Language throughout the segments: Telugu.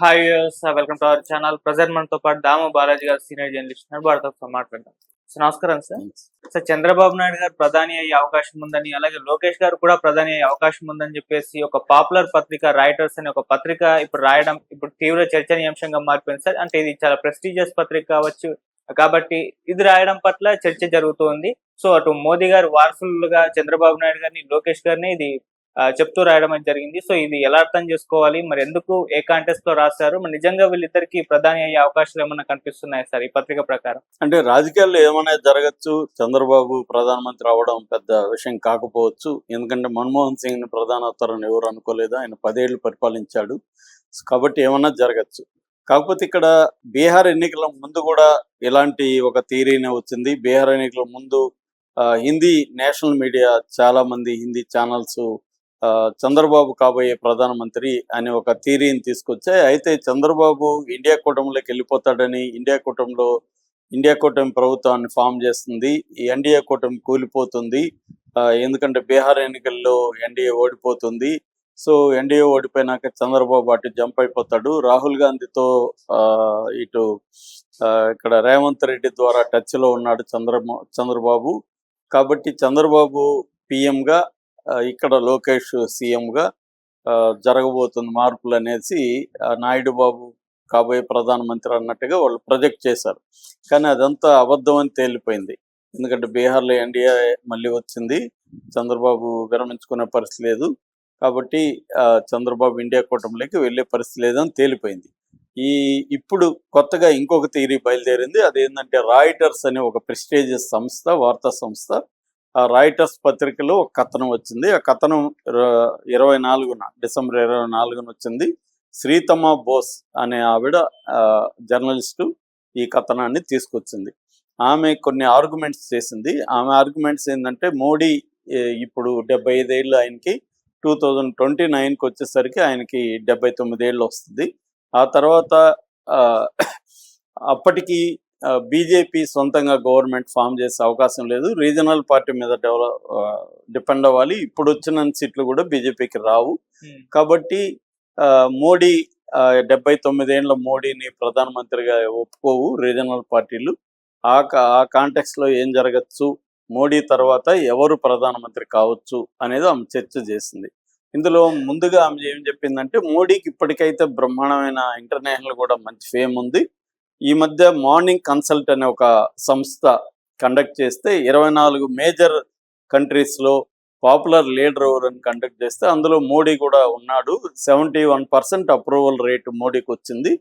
Hi welcome to our channel present మనతో పాటు దాము బాలాజీ గారు సీనియర్ జర్నలిస్ట్ ఉన్నారు. వారితో మాట్లాడదాం. సార్ నమస్కారం సార్ సార్ చంద్రబాబు నాయుడు గారు ప్రధాని అయ్యే అవకాశం ఉందని అలాగే లోకేష్ గారు కూడా ప్రధాని అయ్యే అవకాశం ఉందని చెప్పేసి ఒక పాపులర్ పత్రిక రైటర్స్ అనే ఒక పత్రిక ఇప్పుడు రాయడం ఇప్పుడు తీవ్ర చర్చనీయాంశంగా మారిపోయింది సార్ అంటే ఇది చాలా ప్రెస్టీజియస్ పత్రిక కావచ్చు. కాబట్టి ఇది రాయడం పట్ల చర్చ జరుగుతుంది. సో అటు మోదీ గారు వారసులుగా చంద్రబాబు నాయుడు గారిని లోకేష్ గారిని ఇది చెప్తూ రాయడం అనేది జరిగింది. సో ఇది ఎలా అర్థం చేసుకోవాలి? మరి ఎందుకు ఏ కాంటెస్ట్లో రాశారు? మరి నిజంగా వీళ్ళిద్దరికి ప్రధాని అయ్యే అవకాశాలు ఏమైనా కనిపిస్తున్నాయి సార్? ఈ పత్రిక ప్రకారం. అంటే రాజకీయాల్లో ఏమైనా జరగచ్చు? చంద్రబాబు ప్రధానమంత్రి అవడం పెద్ద విషయం కాకపోవచ్చు. ఎందుకంటే మన్మోహన్ సింగ్ని ప్రధాన ఎవరు అనుకోలేదు. ఆయన పదేళ్ళు పరిపాలించాడు. కాబట్టి ఏమన్నా జరగచ్చు. కాకపోతే ఇక్కడ బీహార్ ఎన్నికల ముందు కూడా ఇలాంటి ఒక థీరీనే వచ్చింది. బీహార్ ఎన్నికల ముందు ఆ, హిందీ నేషనల్ మీడియా చాలా మంది హిందీ ఛానల్స్ చంద్రబాబు కాబోయే ప్రధానమంత్రి అనే ఒక థీరీని తీసుకొచ్చాయి అయితే చంద్రబాబు ఇండియా కూటమిలోకి వెళ్ళిపోతాడని ఇండియా కూటమిలో ఇండియా కూటమి ప్రభుత్వాన్ని ఫామ్ చేస్తుంది ఈ ఎన్డీఏ కూటమి కూలిపోతుంది ఆ, ఎందుకంటే బీహార్ ఎన్నికల్లో ఎన్డీఏ ఓడిపోతుంది. సో ఎన్డీఏ ఓడిపోయినాక చంద్రబాబు అటు జంప్ అయిపోతాడు. రాహుల్ గాంధీతో ఆ, ఇటు ఇక్కడ రేవంత్ రెడ్డి ద్వారా టచ్లో ఉన్నాడు చంద్ర చంద్రబాబు. కాబట్టి చంద్రబాబు పిఎంగా ఇక్కడ లోకేష్ సీఎంగా గా ఆ, జరగబోతుంది మార్పులు అనేసి నాయుడు బాబు కాబోయే ప్రధానమంత్రి అన్నట్టుగా వాళ్ళు ప్రొజెక్ట్ చేశారు. కానీ అదంతా అబద్ధం అని తేలిపోయింది. ఎందుకంటే బీహార్లో ఎన్డీఏ మళ్ళీ వచ్చింది. చంద్రబాబు విరమించుకునే పరిస్థితి లేదు. కాబట్టి ఆ, చంద్రబాబు ఇండియా కూటమిలోకి వెళ్ళే పరిస్థితి లేదని తేలిపోయింది. ఈ ఇప్పుడు కొత్తగా ఇంకొక థియరీ బయలుదేరింది. అదేంటంటే రాయిటర్స్ అనే ఒక ప్రెస్టేజియస్ సంస్థ వార్తా సంస్థ. రాయిటర్స్ పత్రికలో ఒక కథనం వచ్చింది. ఆ కథనం ఇరవై నాలుగున డిసెంబర్ ఇరవై నాలుగున వచ్చింది. శ్రీతమ బోస్ అనే ఆవిడ జర్నలిస్టు ఈ కథనాన్ని తీసుకొచ్చింది. ఆమె కొన్ని ఆర్గ్యుమెంట్స్ చేసింది. ఆమె ఆర్గ్యుమెంట్స్ ఏంటంటే మోడీ ఇప్పుడు డెబ్బై ఐదేళ్ళు ఆయనకి టూ థౌజండ్ ట్వంటీ నైన్కి వచ్చేసరికి ఆయనకి డెబ్బై తొమ్మిదేళ్ళు వస్తుంది. ఆ తర్వాత అప్పటికి బీజేపీ సొంతంగా గవర్నమెంట్ ఫామ్ చేసే అవకాశం లేదు. రీజనల్ పార్టీ మీద డెవలప్ డిపెండ్ అవ్వాలి. ఇప్పుడు వచ్చిన సీట్లు కూడా బీజేపీకి రావు. కాబట్టి ఆ, మోడీ డెబ్బై తొమ్మిదేళ్ళ మోడీని ప్రధానమంత్రిగా ఒప్పుకోవు రీజనల్ పార్టీలు. ఆ ఆ కాంటెక్స్లో ఏం జరగచ్చు? మోడీ తర్వాత ఎవరు ప్రధానమంత్రి కావచ్చు అనేది ఆమె చర్చ చేసింది. ఇందులో ముందుగా ఆమె ఏం చెప్పిందంటే మోడీకి ఇప్పటికైతే బ్రహ్మాండమైన ఇంటర్నేషనల్ కూడా మంచి ఫేమ్ ఉంది. ఈ మధ్య మార్నింగ్ కన్సల్ట్ అనే ఒక సంస్థ కండక్ట్ చేస్తే ఇరవై నాలుగు మేజర్ కంట్రీస్లో పాపులర్ లీడర్ ఎవరని కండక్ట్ చేస్తే అందులో మోడీ కూడా ఉన్నాడు. Seventy one percent approval rate మోడీకి వచ్చింది.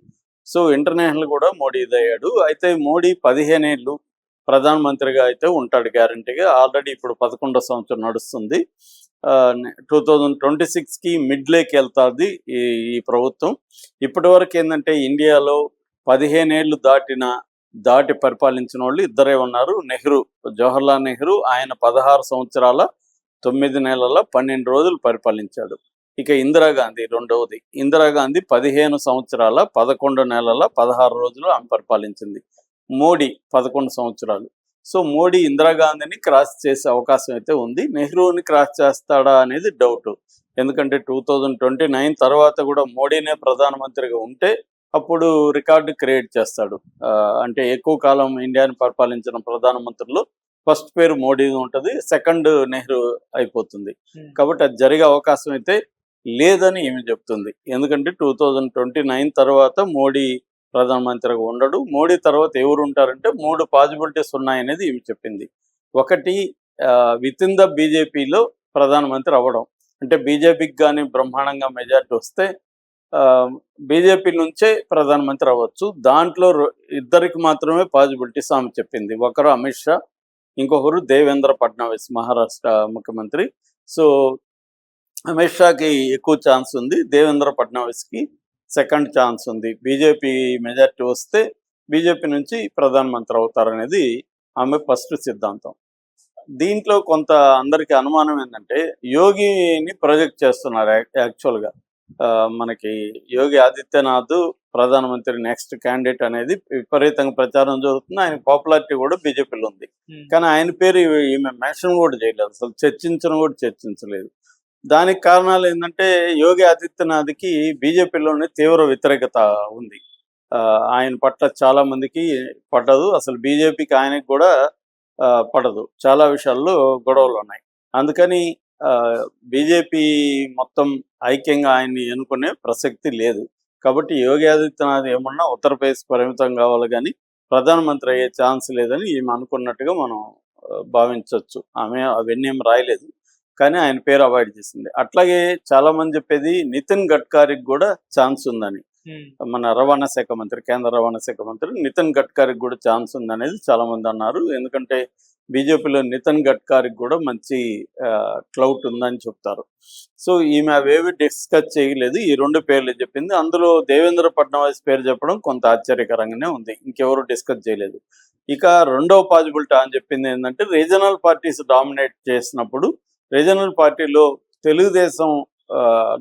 సో ఇంటర్నేషనల్ కూడా మోడీ ఇదయ్యాడు. అయితే మోడీ పదిహేను ఏళ్ళు ప్రధానమంత్రిగా అయితే ఉంటాడు గ్యారంటీగా. ఆల్రెడీ ఇప్పుడు పదకొండో సంవత్సరం నడుస్తుంది. టూ థౌజండ్ ట్వంటీ సిక్స్కి మిడ్లేకి వెళ్తాది ఈ ఈ ప్రభుత్వం. ఇప్పటి వరకు ఏంటంటే ఇండియాలో పదిహేనేళ్ళు దాటిన దాటి పరిపాలించిన వాళ్ళు ఇద్దరే ఉన్నారు. నెహ్రూ జవహర్లాల్ నెహ్రూ ఆయన పదహారు సంవత్సరాల తొమ్మిది నెలల పన్నెండు రోజులు పరిపాలించాడు. ఇక ఇందిరాగాంధీ రెండవది. ఇందిరాగాంధీ పదిహేను సంవత్సరాల పదకొండు నెలల పదహారు రోజులు ఆమె పరిపాలించింది. మోడీ పదకొండు సంవత్సరాలు. సో మోడీ ఇందిరాగాంధీని క్రాస్ చేసే అవకాశం అయితే ఉంది. నెహ్రూని క్రాస్ చేస్తాడా అనేది డౌట్. ఎందుకంటే టూ థౌజండ్ ట్వంటీ నైన్ తర్వాత కూడా మోడీనే ప్రధానమంత్రిగా ఉంటే అప్పుడు రికార్డు క్రియేట్ చేస్తాడు. అంటే ఎక్కువ కాలం ఇండియాని పరిపాలించిన ప్రధానమంత్రులు ఫస్ట్ పేరు మోడీ ఉంటుంది సెకండ్ నెహ్రూ అయిపోతుంది. కాబట్టి అది జరిగే అవకాశం అయితే లేదని ఈమె చెప్తుంది. ఎందుకంటే టూ థౌజండ్ ట్వంటీ నైన్ తర్వాత మోడీ ప్రధానమంత్రిగా ఉండడు. మోడీ తర్వాత ఎవరు ఉంటారంటే మూడు పాసిబిలిటీస్ ఉన్నాయనేది ఈమె చెప్పింది. ఒకటి విత్ ఇన్ ద బీజేపీలో ప్రధానమంత్రి అవ్వడం. అంటే బీజేపీకి కానీ బ్రహ్మాండంగా మెజార్టీ వస్తే బీజేపీ నుంచే ప్రధానమంత్రి అవ్వచ్చు. దాంట్లో ఇద్దరికి మాత్రమే పాజిబిలిటీస్ ఆమె చెప్పింది. ఒకరు అమిత్ షా ఇంకొకరు దేవేంద్ర ఫడ్నవీస్ మహారాష్ట్ర ముఖ్యమంత్రి. సో అమిత్ షాకి ఎక్కువ ఛాన్స్ ఉంది. దేవేంద్ర ఫడ్నవీస్కి సెకండ్ ఛాన్స్ ఉంది. బీజేపీ మెజార్టీ వస్తే బీజేపీ నుంచి ప్రధానమంత్రి అవుతారనేది ఆమె ఫస్ట్ సిద్ధాంతం. దీంట్లో కొంత అందరికి అనుమానం ఏంటంటే యోగిని ప్రొజెక్ట్ చేస్తున్నారు యాక్చువల్గా. మనకి యోగి ఆదిత్యనాథ్ ప్రధానమంత్రి నెక్స్ట్ క్యాండిడేట్ అనేది విపరీతంగా ప్రచారం జరుగుతుంది. ఆయన పాపులారిటీ కూడా బీజేపీలో ఉంది. కానీ ఆయన పేరు ఈమె మెన్షన్ కూడా చేయలేదు. అసలు చర్చించడం కూడా చర్చించలేదు. దానికి కారణాలు ఏంటంటే యోగి ఆదిత్యనాథ్కి బీజేపీలోనే తీవ్ర వ్యతిరేకత ఉంది. ఆయన పట్ల చాలా మందికి పడదు. అసలు బీజేపీకి ఆయనకి కూడా ఆ, పడదు. చాలా విషయాల్లో గొడవలు ఉన్నాయి. అందుకని బీజేపీ మొత్తం ఐక్యంగా ఆయన్ని ఎన్నుకునే ప్రసక్తి లేదు. కాబట్టి యోగి ఆదిత్యనాథ్ ఏమన్నా ఉత్తరప్రదేశ్ పరిమితం కావాలి కానీ ప్రధానమంత్రి అయ్యే ఛాన్స్ లేదని ఈమె అనుకున్నట్టుగా మనం భావించవచ్చు ఆమె అవన్నీ ఏం రాయలేదు. కానీ ఆయన పేరు అవాయిడ్ చేసింది. అట్లాగే చాలా మంది చెప్పేది నితిన్ గడ్కరీకి కూడా ఛాన్స్ ఉందని. మన రవాణా శాఖ మంత్రి కేంద్ర రవాణా శాఖ మంత్రి నితిన్ గడ్కరీకి కూడా ఛాన్స్ ఉందనేది చాలా మంది అన్నారు. ఎందుకంటే బీజేపీలో నితిన్ గడ్కరీకి కూడా మంచి క్లౌట్ ఉందని చెప్తారు. సో ఈమె అవేవి డిస్కస్ చేయలేదు. ఈ రెండు పేర్లు చెప్పింది. అందులో దేవేంద్ర ఫడ్నవీస్ పేరు చెప్పడం కొంత ఆశ్చర్యకరంగానే ఉంది. ఇంకెవరు డిస్కస్ చేయలేదు. ఇక రెండవ పాజిబిలిటీ అని చెప్పింది ఏంటంటే రీజనల్ పార్టీస్ డామినేట్ చేసినప్పుడు రీజనల్ పార్టీలో తెలుగుదేశం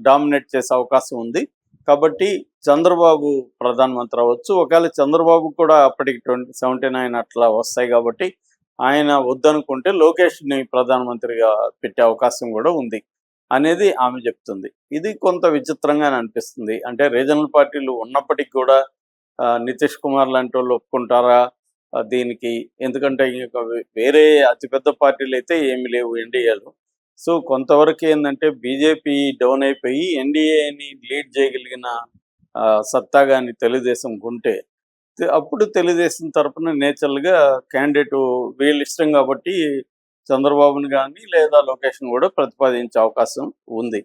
డామినేట్ చేసే అవకాశం ఉంది. కాబట్టి చంద్రబాబు ప్రధానమంత్రి అవ్వచ్చు. ఒకవేళ చంద్రబాబు కూడా అప్పటికి ట్వంటీ సెవెంటీ నైన్ అట్లా వస్తాయి కాబట్టి ఆయన వద్దనుకుంటే లోకేష్ని ప్రధానమంత్రిగా పెట్టే అవకాశం కూడా ఉంది అనేది ఆమె చెప్తుంది. ఇది కొంత విచిత్రంగా అనిపిస్తుంది. అంటే రీజనల్ పార్టీలు ఉన్నప్పటికీ కూడా నితీష్ కుమార్ లాంటి వాళ్ళు ఒప్పుకుంటారా? దీనికి ఎందుకంటే ఇంకా వేరే అతిపెద్ద పార్టీలు అయితే ఏమి లేవు ఎన్డీఏలో. సో కొంతవరకు ఏంటంటే బీజేపీ డౌన్ అయిపోయి ఎన్డీఏని లీడ్ చేయగలిగిన ఆ, సత్తా కానీ తెలుగుదేశం ఉంటే అప్పుడు తెలుగుదేశం తరపున నేచురల్గా క్యాండిడేట్ వీళ్ళు ఇష్టం కాబట్టి చంద్రబాబుని కానీ లేదా లోకేష్ని కూడా ప్రతిపాదించే అవకాశం ఉంది.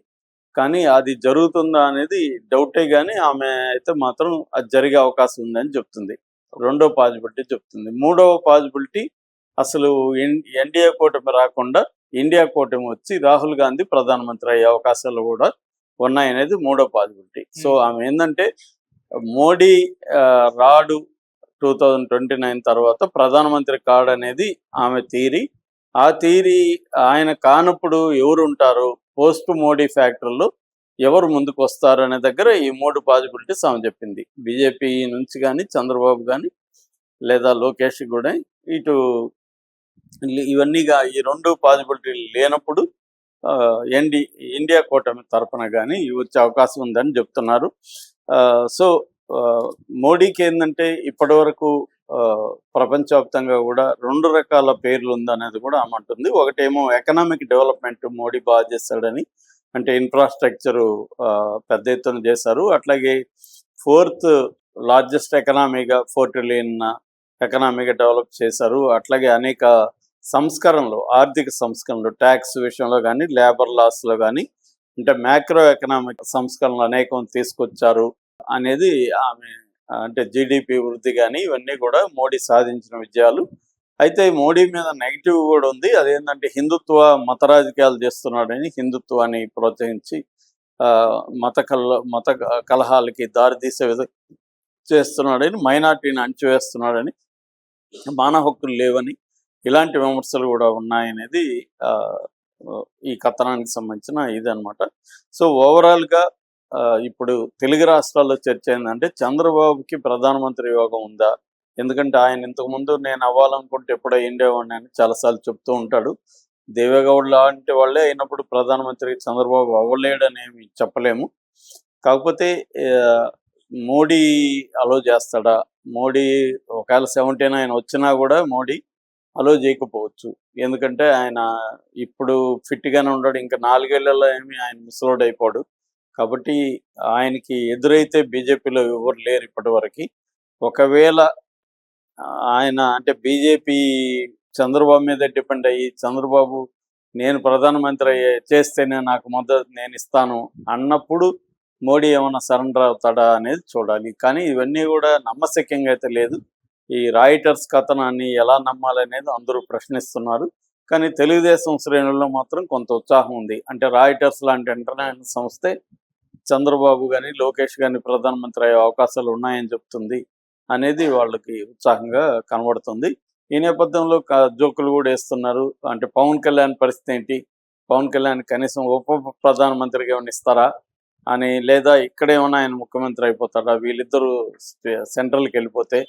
కానీ అది జరుగుతుందా అనేది డౌటే కానీ ఆమె అయితే మాత్రం అది జరిగే అవకాశం ఉందని చెప్తుంది. రెండో పాజిబిలిటీ చెప్తుంది. మూడవ పాజిబిలిటీ అసలు ఎన్- ఎన్డీఏ కూటమి రాకుండా ఇండియా కూటమి వచ్చి రాహుల్ గాంధీ ప్రధానమంత్రి అయ్యే అవకాశాలు కూడా ఉన్నాయనేది మూడో పాజిబిలిటీ. సో. ఆమె ఏంటంటే మోడీ రాడు టూ థౌజండ్ ట్వంటీ నైన్ తర్వాత ప్రధానమంత్రి కాడు అనేది ఆమె థీరీ ఆ థీరీ ఆయన కానప్పుడు ఎవరు ఉంటారు పోస్ట్ మోడీ ఫ్యాక్టరీలో ఎవరు ముందుకు వస్తారు అనే దగ్గర ఈ మూడు పాజిబిలిటీస్ ఆమె చెప్పింది. బీజేపీ నుంచి కానీ చంద్రబాబు కానీ లేదా లోకేష్ కూడా ఇటు ఇవన్నీగా ఈ రెండు పాజిబిలిటీలు లేనప్పుడు ఆ, ఎన్డి ఇండియా కూటమి తరపున కానీ వచ్చే అవకాశం ఉందని చెప్తున్నారు. సో ఆ, మోడీకి ఏంటంటే ఇప్పటి వరకు ప్రపంచవ్యాప్తంగా కూడా రెండు రకాల పేర్లు ఉందనేది కూడా ఆమె అంటుంది. ఒకటేమో ఎకనామిక్ డెవలప్మెంట్ మోడీ బాగా చేస్తాడని అంటే ఇన్ఫ్రాస్ట్రక్చర్ పెద్ద ఎత్తున చేశారు. అట్లాగే ఫోర్త్ లార్జెస్ట్ ఎకనామీగా ఫోర్ ట్రిలియన్ ఎకనామీగా డెవలప్ చేశారు. అట్లాగే అనేక సంస్కరణలు ఆర్థిక సంస్కరణలు ట్యాక్స్ విషయంలో కానీ లేబర్ లాస్లో కానీ అంటే మ్యాక్రో ఎకనామిక్ సంస్కరణలు అనేకం తీసుకొచ్చారు అనేది ఆమె అంటే జీడిపి వృద్ధి కానీ ఇవన్నీ కూడా మోడీ సాధించిన విజయాలు. అయితే మోడీ మీద నెగిటివ్ కూడా ఉంది. అదేంటంటే హిందుత్వ మత రాజకీయాలు చేస్తున్నాడని హిందుత్వాన్ని ప్రోత్సహించి ఆ, మత కల మత కలహాలకి దారితీసే విధంగా చేస్తున్నాడని మైనార్టీని అణచివేస్తున్నాడని మానవ హక్కులు లేవని ఇలాంటి విమర్శలు కూడా ఉన్నాయనేది ఆ, ఈ కథనానికి సంబంధించిన ఇది అనమాట సో ఓవరాల్గా ఆ, ఇప్పుడు తెలుగు రాష్ట్రాల్లో చర్చ ఏంటంటే చంద్రబాబుకి ప్రధానమంత్రి యోగం ఉందా? ఎందుకంటే ఆయన ఇంతకుముందు నేను అవ్వాలనుకుంటే ఎప్పుడో ఉండేవాడిని అని చాలాసార్లు చెప్తూ ఉంటాడు. దేవేగౌడ్ లాంటి వాళ్ళే అయినప్పుడు ప్రధానమంత్రి చంద్రబాబు అవ్వలేడని ఏమి చెప్పలేము. కాకపోతే మోడీ అలో చేస్తాడా? మోడీ ఒకవేళ సెవెంటీ ఆయన వచ్చినా కూడా మోడీ అలో చేయకపోవచ్చు. ఎందుకంటే ఆయన ఇప్పుడు ఫిట్గానే ఉన్నాడు. ఇంకా నాలుగేళ్ళలో ఏమి ఆయన ముసలోడు అయిపోడు. కాబట్టి ఆయనకి ఎదురైతే బీజేపీలో ఎవరు లేరు ఇప్పటి వరకు ఒకవేళ ఆయన అంటే బీజేపీ చంద్రబాబు మీద డిపెండ్ అయ్యి చంద్రబాబు నేను ప్రధానమంత్రి అయ్యే- చేస్తేనే నాకు మద్దతు నేను ఇస్తాను అన్నప్పుడు మోడీ ఏమైనా సరెండర్ అవుతాడా అనేది చూడాలి. కానీ ఇవన్నీ కూడా నమ్మశక్యంగా అయితే లేదు. ఈ రాయిటర్స్ కథనాన్ని ఎలా నమ్మాలనేది అందరూ ప్రశ్నిస్తున్నారు. కానీ తెలుగుదేశం శ్రేణుల్లో మాత్రం కొంత ఉత్సాహం ఉంది. అంటే రాయిటర్స్ లాంటి ఇంటర్నేషనల్ సంస్థే చంద్రబాబు కానీ లోకేష్ కానీ ప్రధానమంత్రి అయ్యే అవకాశాలు ఉన్నాయని చెప్తుంది అనేది వాళ్ళకి ఉత్సాహంగా కనబడుతుంది. ఈ నేపథ్యంలో జోకులు కూడా వేస్తున్నారు. అంటే పవన్ కళ్యాణ్ పరిస్థితి ఏంటి? పవన్ కళ్యాణ్ కనీసం ఉప ప్రధానమంత్రిగా ఏమైనా ఇస్తారా? అని లేదా ఇక్కడే ఉన్న ఆయన ముఖ్యమంత్రి అయిపోతాడా? వీళ్ళిద్దరూ సెంట్రల్కి వెళ్ళిపోతే